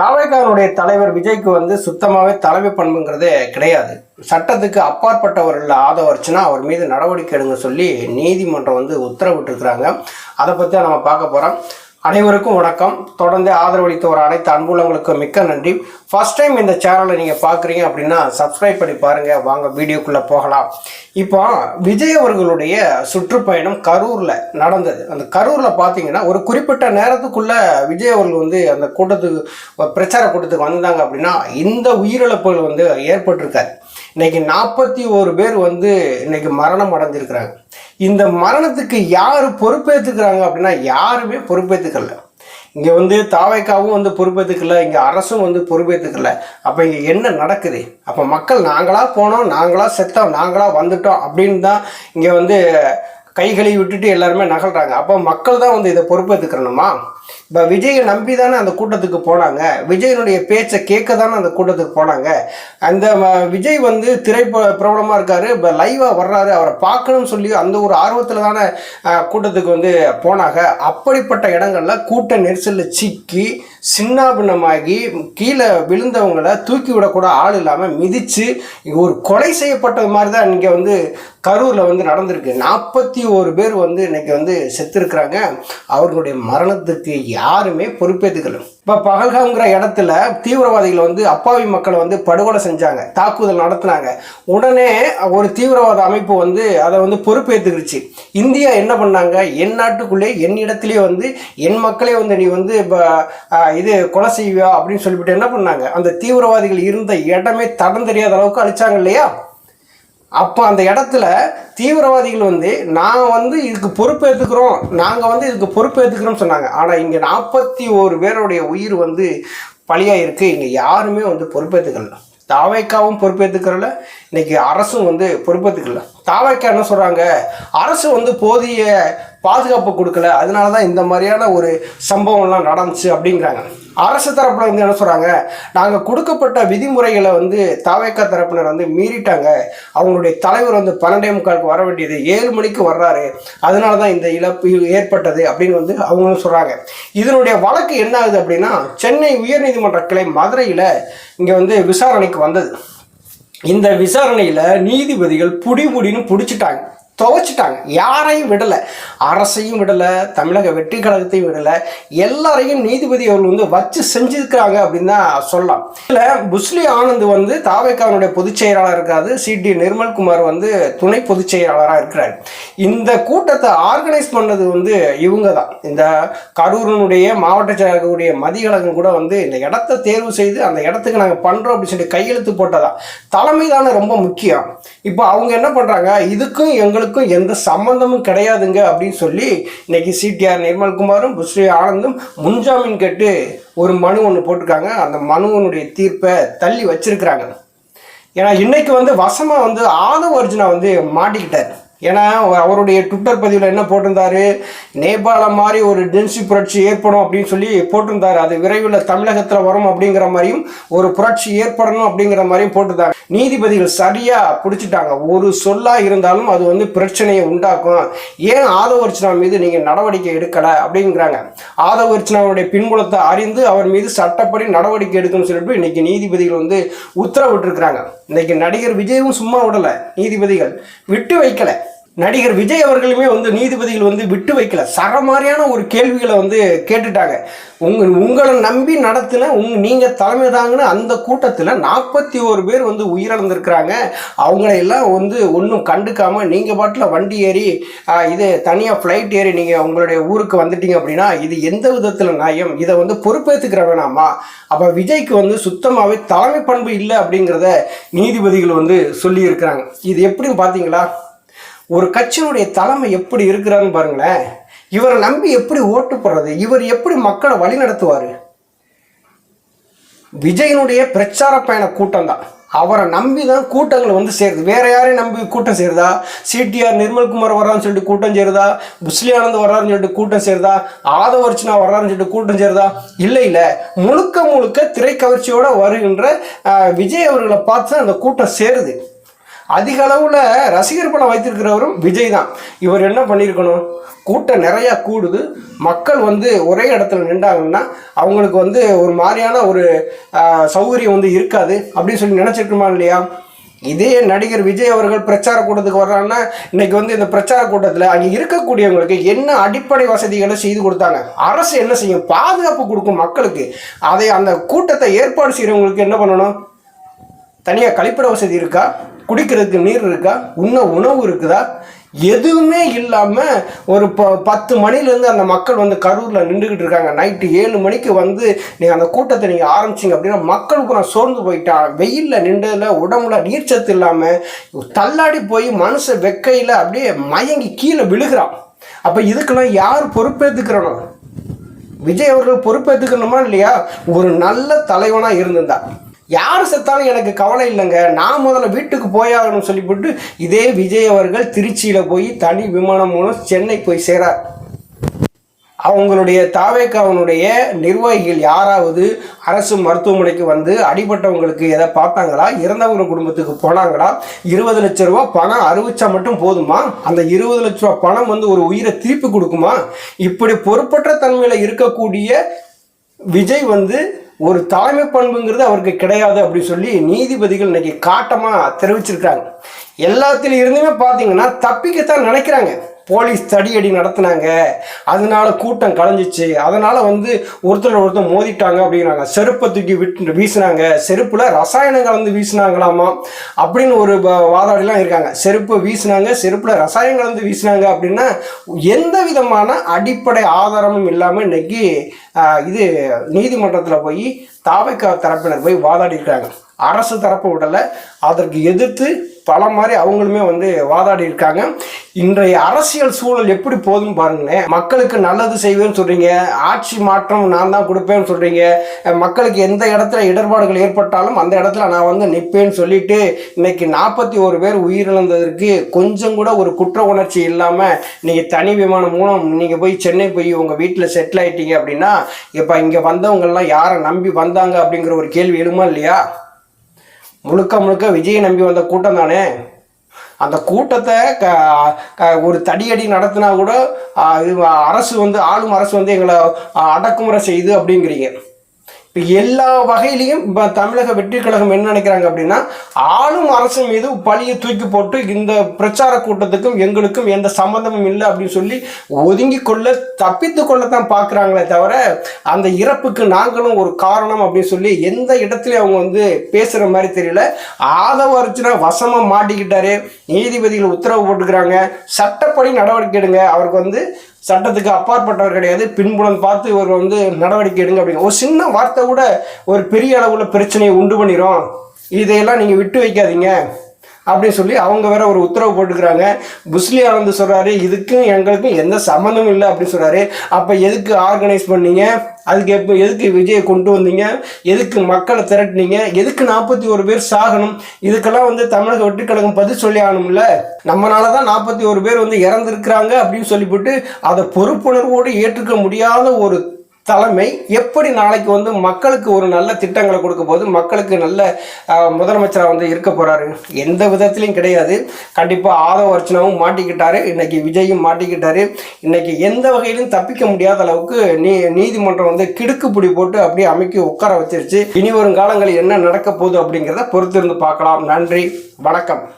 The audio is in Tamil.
தாவேகானுடைய தலைவர் விஜய்க்கு வந்து சுத்தமாகவே தலைமை பண்புங்கிறதே கிடையாது. சட்டத்துக்கு அப்பாற்பட்டவர்கள் ஆதவரிச்சுன்னா அவர் மீது நடவடிக்கை எடுங்க சொல்லி நீதிமன்றம் வந்து உத்தரவிட்டிருக்கிறாங்க. அதை பற்றி தான் நம்ம பார்க்க போகிறோம் அனைவருக்கும் வணக்கம். தொடர்ந்து ஆதரவளித்த ஒரு அனைத்து அன்புள்ளவங்களுக்கும் மிக்க நன்றி. ஃபர்ஸ்ட் டைம் இந்த சேனலை நீங்கள் பார்க்குறீங்க அப்படின்னா சப்ஸ்கிரைப் பண்ணி பாருங்கள் வாங்க வீடியோக்குள்ளே போகலாம். இப்போ விஜய் அவர்களுடைய சுற்றுப்பயணம் கரூரில் நடந்தது. அந்த கரூரில் பார்த்தீங்கன்னா ஒரு குறிப்பிட்ட நேரத்துக்குள்ளே விஜய் அவர்கள் வந்து அந்த கூட்டத்துக்கு பிரச்சார கூட்டத்துக்கு வந்தாங்க அப்படின்னா இந்த உயிரிழப்புகள் வந்து ஏற்பட்டிருக்காரு. இன்னைக்கு நாற்பத்தி ஒரு பேர் வந்து இன்னைக்கு மரணம் அடைஞ்சிருக்கிறாங்க. இந்த மரணத்துக்கு யார் பொறுப்பேற்றுக்கிறாங்க அப்படின்னா யாருமே பொறுப்பேற்றுக்கல இங்கே வந்து தாவைக்காவும் வந்து பொறுப்பேற்றுக்கல இங்கே அரசும் வந்து பொறுப்பேற்றுக்கல அப்போ இங்கே என்ன நடக்குது? அப்போ மக்கள் நாங்களாக போனோம் நாங்களாக செத்தோம் நாங்களாக வந்துட்டோம் அப்படின்னு தான் இங்கே வந்து கைகளை விட்டுட்டு எல்லாருமே நகல்றாங்க. அப்போ மக்கள் தான் வந்து இதை பொறுப்பேற்றுக்கணுமா இப்போ விஜயை நம்பி தானே அந்த கூட்டத்துக்கு போனாங்க. விஜயனுடைய பேச்சை கேட்க தானே அந்த கூட்டத்துக்கு போனாங்க. அந்த ம- விஜய் வந்து திரை பிரபலமாக இருக்காரு. இப்போ லைவாக வர்றாரு. அவரை பார்க்கணும்னு சொல்லி அந்த ஒரு ஆர்வத்தில் தானே கூட்டத்துக்கு வந்து போனாங்க. அப்படிப்பட்ட இடங்களில் கூட்ட நெரிசலில் சிக்கி சின்னாபின்னமாகி கீழே விழுந்தவங்களை தூக்கி விடக்கூட ஆள் இல்லாமல் மிதித்து ஒரு கொலை செய்யப்பட்டது மாதிரி தான் இங்கே வந்து கரூரில் வந்து நடந்திருக்கு. நாற்பத்தி ஒரு பேர் வந்து இன்றைக்கி வந்து செத்துருக்குறாங்க. அவர்களுடைய மரணத்துக்கு யாருமே பொறுப்பேற்றுக்கல. இப்போ பகல்காம்ங்கிற இடத்துல தீவிரவாதிகள் வந்து அப்பாவி மக்களை வந்து படுகொலை செஞ்சாங்க தாக்குதல் நடத்தினாங்க. உடனே ஒரு தீவிரவாத அமைப்பு வந்து அதை வந்து பொறுப்பேற்றுக்கிடுச்சு இந்தியா என்ன பண்ணாங்க? என் நாட்டுக்குள்ளே என் இடத்திலே வந்து என் மக்களே வந்து நீ வந்து இப்போ இது கொலை செய்வியா? அப்படின்னு சொல்லிவிட்டு என்ன பண்ணாங்க? அந்த தீவிரவாதிகள் இருந்த இடமே தடம் தெரியாத அளவுக்கு அழிச்சாங்க இல்லையா? அப்போ அந்த இடத்துல தீவிரவாதிகள் வந்து நாங்கள் வந்து இதுக்கு பொறுப்பேற்றுக்கிறோம் நாங்கள் வந்து இதுக்கு பொறுப்பேற்றுக்கிறோம்னு சொன்னாங்க. ஆனால் இங்கே நாற்பத்தி ஒரு பேருடைய உயிர் வந்து பலியாக இருக்குது இங்கே யாருமே வந்து பொறுப்பேற்றுக்கல தாவைக்காவும் பொறுப்பேற்றுக்கிறல இன்னைக்கு அரசும் வந்து பொறுப்பேற்றுக்கல தாவைக்கா என்ன சொல்கிறாங்க அரசு வந்து போதிய பாதுகாப்பு கொடுக்கல. அதனால தான் இந்த மாதிரியான ஒரு சம்பவம்லாம் நடந்துச்சு அப்படிங்கிறாங்க. அரசு தரப்புல வந்து என்ன சொல்கிறாங்க நாங்கள் கொடுக்கப்பட்ட விதிமுறைகளை வந்து தாவேக்கா தரப்பினர் வந்து மீறிட்டாங்க. அவங்களுடைய தலைவர் வந்து பன்னெண்டே முக்காலுக்கு வர வேண்டியது. ஏழு மணிக்கு வர்றாரு. அதனால தான் இந்த இழப்பு ஏற்பட்டது அப்படின்னு வந்து அவங்களும் சொல்கிறாங்க இதனுடைய வழக்கு என்ன ஆகுது அப்படின்னா சென்னை உயர்நீதிமன்ற கிளை மதுரையில் இங்கே வந்து விசாரணைக்கு வந்தது. இந்த விசாரணையில் நீதிபதிகள் புடி புடின்னு பிடிச்சிட்டாங்க. துவைச்சிட்டாங்க யாரையும் விடலை. அரசையும் விடலை தமிழக வெற்றி கழகத்தையும் விடலை. எல்லாரையும் நீதிபதி அவர்கள் வந்து வச்சு செஞ்சுருக்கிறாங்க அப்படின்னு தான் சொல்லலாம். இதில் புஸ்லி ஆனந்த் வந்து தாவேக்கானுடைய பொதுச் செயலாளர் இருக்காது சிடி நிர்மல்குமார் வந்து துணை பொதுச் செயலாளராக இருக்கிறார். இந்த கூட்டத்தை ஆர்கனைஸ் பண்ணது வந்து இவங்க தான். இந்த கரூரனுடைய மாவட்ட செயலாளர்களுடைய மதிகழகம் கூட வந்து இந்த இடத்த தேர்வு செய்து அந்த இடத்துக்கு நாங்கள் பண்ணுறோம் அப்படின்னு சொல்லிட்டு கையெழுத்து போட்டதா. தலைமை தானே ரொம்ப முக்கியம். இப்போ அவங்க என்ன பண்ணுறாங்க இதுக்கும் எங்களுக்கும் எந்த சம்மந்தமும் கிடையாதுங்க அப்படின்னு சொல்லி இன்னைக்கு சிடிஆர் நிர்மல்குமாரும் புஸ்ரீ ஆனந்தும் முன்ஜாமீன் கேட்டு ஒரு மனு ஒன்று போட்டிருக்காங்க. அந்த மனுவனுடைய தீர்ப்பை தள்ளி வச்சிருக்கிறாங்க. ஏன்னா இன்னைக்கு வந்து வசமாக வந்து ஆதவ அர்ஜுனா வந்து மாட்டிக்கிட்டார். ஏன்னா அவருடைய ட்விட்டர் பதிவில் என்ன போட்டிருந்தாரு? நேபாளம் மாதிரி ஒரு டென்சி புரட்சி ஏற்படும் அப்படின்னு சொல்லி போட்டிருந்தார். அது விரைவில் தமிழகத்தில் வரும் அப்படிங்கிற மாதிரியும் ஒரு புரட்சி ஏற்படணும் அப்படிங்கிற மாதிரியும் போட்டிருந்தாங்க. நீதிபதிகள் சரியாக பிடிச்சிட்டாங்க. ஒரு சொல்லாக இருந்தாலும் அது வந்து பிரச்சனையை உண்டாக்கும். ஏன் ஆதவர்ச்சனா மீது நீங்கள் நடவடிக்கை எடுக்கலை அப்படிங்கிறாங்க. ஆதவர்ச்சனாவுடைய பின்புலத்தை அறிந்து அவர் மீது சட்டப்படி நடவடிக்கை எடுக்கணும்னு சொல்லிட்டு இன்னைக்கு நீதிபதிகள் வந்து உத்தரவிட்டிருக்கிறாங்க. இன்னைக்கு நடிகர் விஜயும் சும்மா விடலை. நீதிபதிகள் விட்டு வைக்கலை. நடிகர் விஜய் அவர்களுமே வந்து நீதிபதிகள் வந்து விட்டு வைக்கல. சரமாரியான ஒரு கேள்விகளை வந்து கேட்டுட்டாங்க. உங்க உங்களை நம்பி நடத்தின உங் நீங்கள் தலைமை தாங்கின அந்த கூட்டத்தில் நாற்பத்தி ஒரு பேர் வந்து உயிரிழந்திருக்கிறாங்க. அவங்கள எல்லாம் வந்து ஒன்றும் கண்டுக்காம நீங்கள் பாட்டில் வண்டி ஏறி இது தனியாக ஃப்ளைட் ஏறி நீங்கள் உங்களுடைய ஊருக்கு வந்துட்டீங்க அப்படின்னா இது எந்த விதத்தில் நியாயம்? இதை வந்து பொறுப்பேற்றுக்கிற வேணாமா? அப்போ விஜய்க்கு வந்து சுத்தமாகவே தலைமை பண்பு இல்லை அப்படிங்கிறத நீதிபதிகள் வந்து சொல்லியிருக்கிறாங்க. இது எப்படின்னு பார்த்தீங்களா ஒரு கட்சியினுடைய தலைமை எப்படி இருக்கிறான்னு பாருங்களேன். இவரை நம்பி எப்படி ஓட்டு போடுறது? இவர் எப்படி மக்களை வழி நடத்துவார்? விஜயனுடைய பிரச்சார பயண கூட்டம் தான். அவரை நம்பி தான் கூட்டங்கள் வந்து சேருது. வேற யாரையும் நம்பி கூட்டம் சேருதா? சிடிஆர் நிர்மல்குமார் வர்றான்னு சொல்லிட்டு கூட்டம் சேருதா? புஸ்லி ஆனந்த் வர்றாருன்னு சொல்லிட்டு கூட்டம் சேருதா? ஆதவர்ச்சனா வர்றாருன்னு சொல்லிட்டு கூட்டம் சேருதா? இல்லை இல்லை. முழுக்க முழுக்க திரைக்கவர்ச்சியோடு வருகின்ற விஜய் அவர்களை பார்த்து தான் அந்த கூட்டம் சேருது. அதிக அளவில் ரசிகர் பணம் வைத்திருக்கிறவரும் விஜய் தான் இவர் என்ன பண்ணியிருக்கணும் கூட்டம் நிறையா கூடுது. மக்கள் வந்து ஒரே இடத்துல நின்றாங்கன்னா அவங்களுக்கு வந்து ஒரு மாதிரியான ஒரு சௌகரியம் வந்து இருக்காது. அப்படின்னு சொல்லி நினச்சிருக்குமா இல்லையா? இதே நடிகர் விஜய் அவர்கள் பிரச்சார கூட்டத்துக்கு வர்றாங்கன்னா இன்னைக்கு வந்து இந்த பிரச்சார கூட்டத்தில் அங்கே இருக்கக்கூடியவங்களுக்கு என்ன அடிப்படை வசதிகளை செய்து கொடுத்தாங்க? அரசு என்ன செய்யும்? பாதுகாப்பு கொடுக்கும் மக்களுக்கு. அதை அந்த கூட்டத்தை ஏற்பாடு செய்கிறவங்களுக்கு என்ன பண்ணணும்? தனியாக கழிப்பிட வசதி இருக்கா? குடிக்கிறதுக்கு நீர் இருக்கா? உண்ண உணவு இருக்குதா? எதுவுமே இல்லாமல் ஒரு ப பத்து மணிலேருந்து அந்த மக்கள் வந்து கரூரில் நின்றுக்கிட்டு இருக்காங்க. நைட்டு ஏழு மணிக்கு வந்து நீங்கள் அந்த கூட்டத்தை நீங்கள் ஆரம்பிச்சிங்க அப்படின்னா மக்கள் பூரா சோர்ந்து போயிட்டான் வெயிலில் நின்றதில் உடம்புல நீர்ச்சத்து இல்லாமல் தள்ளாடி போய் மனுஷ வெக்கையில் அப்படியே மயங்கி கீழே விழுகிறான். அப்போ இதுக்கெல்லாம் யார் பொறுப்பேற்றுக்கிறனும் விஜய் அவர்கள் பொறுப்பேற்றுக்கணுமா இல்லையா? ஒரு நல்ல தலைவனாக இருந்திருந்தா. யார் செத்தாலும் எனக்கு கவலை இல்லைங்க. நான் முதல்ல வீட்டுக்கு போயாகணும்னு சொல்லிவிட்டு இதே விஜய் அவர்கள் திருச்சியில் போய் தனி விமானம் மூலம் சென்னை போய் சேரார். அவங்களுடைய தாவேக்காவனுடைய நிர்வாகிகள் யாராவது அரசு மருத்துவமனைக்கு வந்து அடிபட்டவங்களுக்கு எதை பார்த்தாங்களா? இறந்தவங்க குடும்பத்துக்கு போனாங்களா? இருபது லட்ச ரூபா பணம் அறிவிச்சா மட்டும் போதுமா? அந்த இருபது லட்ச ரூபா பணம் வந்து ஒரு உயிரை திருப்பி கொடுக்குமா? இப்படி பொறுப்பற்ற தன்மையில் இருக்கக்கூடிய விஜய் வந்து ஒரு தலைமை பண்புங்கிறது அவருக்கு கிடையாது அப்படின்னு சொல்லி நீதிபதிகள் இன்னைக்கு காட்டமாக தெரிவிச்சிருக்காங்க எல்லாத்திலும் இருந்துமே பார்த்தீங்கன்னா தப்பிக்கத்தான் நினைக்கிறாங்க. போலீஸ் தடியடி நடத்துனாங்க. அதனால கூட்டம் கலைஞ்சிச்சு. அதனால வந்து ஒருத்தர் ஒருத்தர் மோதிட்டாங்க அப்படிங்கிறாங்க. செருப்பை தூக்கி விட்டு வீசினாங்க. செருப்பில் ரசாயனங்கள் வந்து வீசினாங்களாமா அப்படின்னு ஒரு வாதாடிலாம் இருக்காங்க. செருப்பு வீசினாங்க செருப்பில் ரசாயனங்கள் வந்து வீசினாங்க அப்படின்னா எந்த விதமான அடிப்படை ஆதாரமும் இல்லாமல் இன்னைக்கு இது நீதிமன்றத்தில் போய் தாவைக்கா தரப்பினர் போய் வாதாடி இருக்காங்க அரசு தரப்பு விடலை அதற்கு எதிர்த்து பல மாதிரி அவங்களுமே வந்து வாதாடி இருக்காங்க. இன்றைய அரசியல் சூழல் எப்படி போதும் பாருங்களேன். மக்களுக்கு நல்லது செய்வேன்னு சொல்கிறீங்க ஆட்சி மாற்றம் நான் தான் கொடுப்பேன்னு சொல்கிறீங்க மக்களுக்கு எந்த இடத்துல இடர்பாடுகள் ஏற்பட்டாலும் அந்த இடத்துல நான் வந்து நிற்பேன்னு சொல்லிட்டு இன்னைக்கு நாற்பத்தி ஒரு பேர் உயிரிழந்ததற்கு கொஞ்சம் கூட ஒரு குற்ற உணர்ச்சி இல்லாமல் நீங்கள் தனி விமானம் மூலம் நீங்கள் போய் சென்னை போய் உங்கள் வீட்டில் செட்டில் ஆகிட்டீங்க அப்படின்னா இப்போ இங்கே வந்தவங்கள்லாம் யாரை நம்பி வந்தாங்க அப்படிங்கிற ஒரு கேள்வி எழுமா இல்லையா? முழுக்க முழுக்க விஜயை நம்பி வந்த கூட்டம் தானே? அந்த கூட்டத்தை க க- ஒரு தடியடி நடத்தினா கூட அரசு வந்து ஆளும் அரசு வந்து எங்களை அடக்குமுறை செய்யுது அப்படிங்கிறீங்க. இப்போ எல்லா வகையிலையும் இப்போ தமிழக வெற்றி கழகம் என்ன நினைக்கிறாங்க அப்படின்னா ஆளும் அரசு மீது பழியை தூக்கி போட்டு இந்த பிரச்சார கூட்டத்துக்கும் எங்களுக்கும் எந்த சம்மந்தமும் இல்லை அப்படின்னு சொல்லி ஒதுங்கி கொள்ள தப்பித்து கொள்ளத்தான் பார்க்குறாங்களே தவிர அந்த இறப்புக்கு நாங்களும் ஒரு காரணம் அப்படின்னு சொல்லி எந்த இடத்துலையும் அவங்க வந்து பேசுகிற மாதிரி தெரியல. ஆதவ வசமாக மாட்டிக்கிட்டாரு. நீதிபதிகள் உத்தரவு போட்டுக்கிறாங்க. சட்டப்படி நடவடிக்கை எடுங்க. அவருக்கு வந்து சட்டத்துக்கு அப்பாற்பட்டவர் கிடையாது. பின்புலம் பார்த்து இவர் வந்து நடவடிக்கை எடுங்க அப்படிங்க. ஒரு சின்ன வார்த்தை கூட ஒரு பெரிய அளவுல பிரச்சனையை உண்டு பண்ணிடும் இதையெல்லாம் நீங்கள் விட்டு வைக்காதீங்க. அப்படின்னு சொல்லி அவங்க வேற ஒரு உத்தரவு போட்டுக்கிறாங்க. புஸ்லி ஆனந்த் சொல்றாரு இதுக்கும் எங்களுக்கும் எந்த சம்மந்தமும் இல்லை அப்படின்னு சொல்றாரு. அப்போ எதுக்கு ஆர்கனைஸ் பண்ணீங்க? அதுக்கு எப்போ எதுக்கு விஜயை கொண்டு வந்தீங்க? எதுக்கு மக்களை திரட்டுனீங்க? எதுக்கு நாற்பத்தி ஒரு பேர் சாகணும்? இதுக்கெல்லாம் வந்து தமிழக வெற்றிக்கழகம் பதில் சொல்லி ஆகணும்ல. நம்மளால தான் நாற்பத்தி ஒரு பேர் வந்து இறந்துருக்குறாங்க அப்படின்னு சொல்லிவிட்டு அதை பொறுப்புணர்வோடு ஏற்றுக்க முடியாத ஒரு தலைமை எப்படி நாளைக்கு வந்து மக்களுக்கு ஒரு நல்ல திட்டங்களை கொடுக்க போது மக்களுக்கு நல்ல முதலமைச்சராக வந்து இருக்க போகிறாரு எந்த விதத்துலையும் கிடையாது. கண்டிப்பாக ஆதவ அர்ச்சனாவும் மாட்டிக்கிட்டாரு. இன்னைக்கு விஜயும் மாட்டிக்கிட்டாரு. இன்னைக்கு எந்த வகையிலும் தப்பிக்க முடியாத அளவுக்கு நீ நீதிமன்றம் வந்து கிடுக்கு பிடி போட்டு அப்படியே அமைக்கி உட்கார வச்சிருச்சு. இனி வரும் காலங்களில் என்ன நடக்க போகுது அப்படிங்கிறத பொறுத்திருந்து பார்க்கலாம். நன்றி. வணக்கம்.